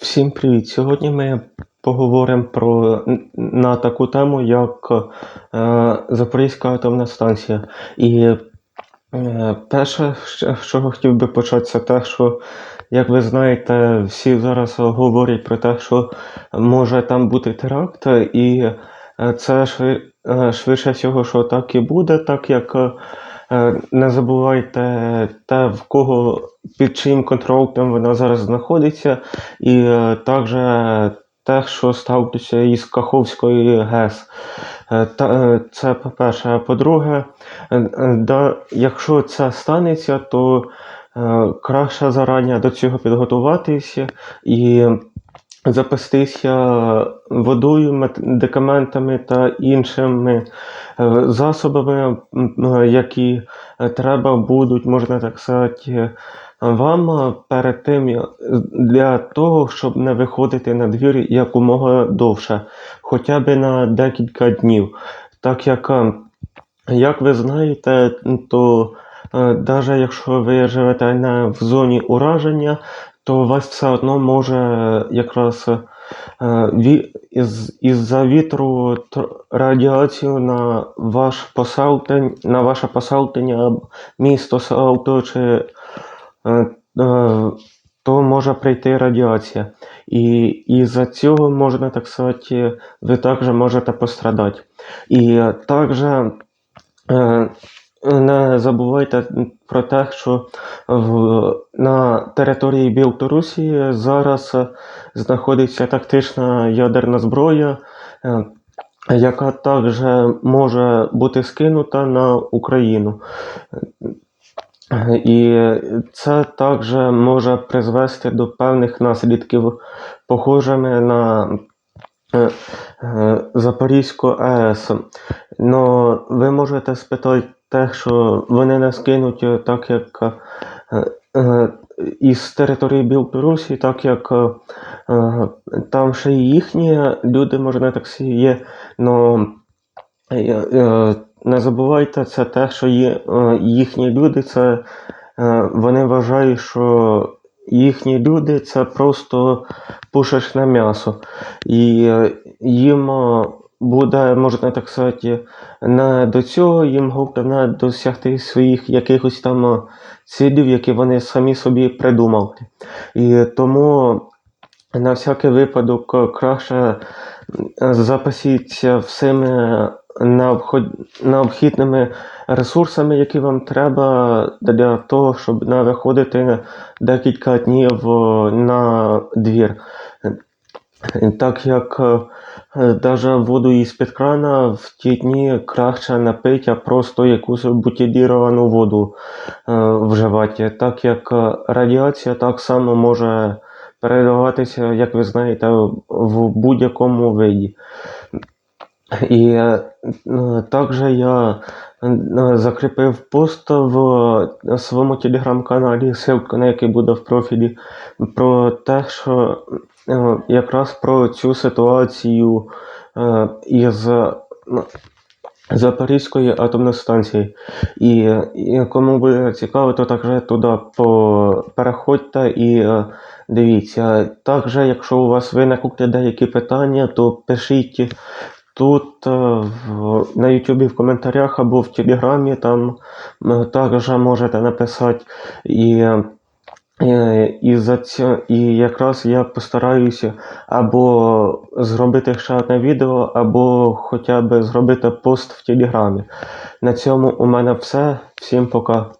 Всім привіт! Сьогодні ми поговоримо про на таку тему, як е, Запорізька атомна станція. І е, перше, що- хотів би почати, це те, що, як ви знаєте, всі зараз говорять про те, що може там бути теракт, і е, це е, швидше всього, що так і буде, так як е, не забувайте те, в кого під чиїм контролем вона зараз знаходиться, і е, також те, що сталося із Каховської ГЕС. Е, е, це по-перше. По-друге, е, е, якщо це станеться, то е, краще зарані до цього підготуватися і запастися водою, медикаментами та іншими е, засобами, е, які е, треба будуть, можна так сказати, вам перед тим для того, щоб не виходити на двір якомога довше, хоча б на декілька днів. Так як, як ви знаєте, то навіть якщо ви живете не в зоні ураження, то вас все одно може якраз е, із, із-за вітру радіацію на ваш поселдень, на ваше поселення, місто, село чи е, е, то може прийти радіація. І із-за цього можна так сказати, ви також можете пострадати. І також не забувайте про те, що в, на території Білорусі зараз знаходиться тактична ядерна зброя, е, яка також може бути скинута на Україну. І це також може призвести до певних наслідків, похожими на Запорізьку АЕС. Но ви можете спитати те, що вони не скинуть, е, так як е, е, із території Білорусі, так як е, е, там ще й їхні люди, можна так сказати, є. Но е, е, не забувайте, це те, що є, е, їхні люди, це е, вони вважають, що їхні люди це просто пушечне м'ясо. І е, їм е, буде, можна так сказати, не до цього, їм головне досягти своїх якихось там е, цілів, які вони самі собі придумали. І тому на всякий випадок краще запасіться всіми необхідними ресурсами, які вам треба для того, щоб не виходити декілька днів е, на двір. Е, Так як навіть воду із-під крана в ті дні краще не а просто якусь бутиліровану воду е, вживати, так як е, радіація так само може передаватися, як ви знаєте, в будь-якому виді. І е, е, також я е, закріпив пост в своєму телеграм-каналі, ссылка на який буде в профілі, про те, що е, якраз про цю ситуацію е, із е, Запорізької атомної станції. І, і кому буде цікаво, то також туди переходьте і е, дивіться. Також, якщо у вас виникли деякі питання, то пишіть тут е, на YouTube в коментарях або в Телеграмі, там е, також можете написати. І, е, і, за це, і якраз я постараюся або зробити ще одне відео, або хоча б зробити пост в Телеграмі. На цьому у мене все. Всім пока.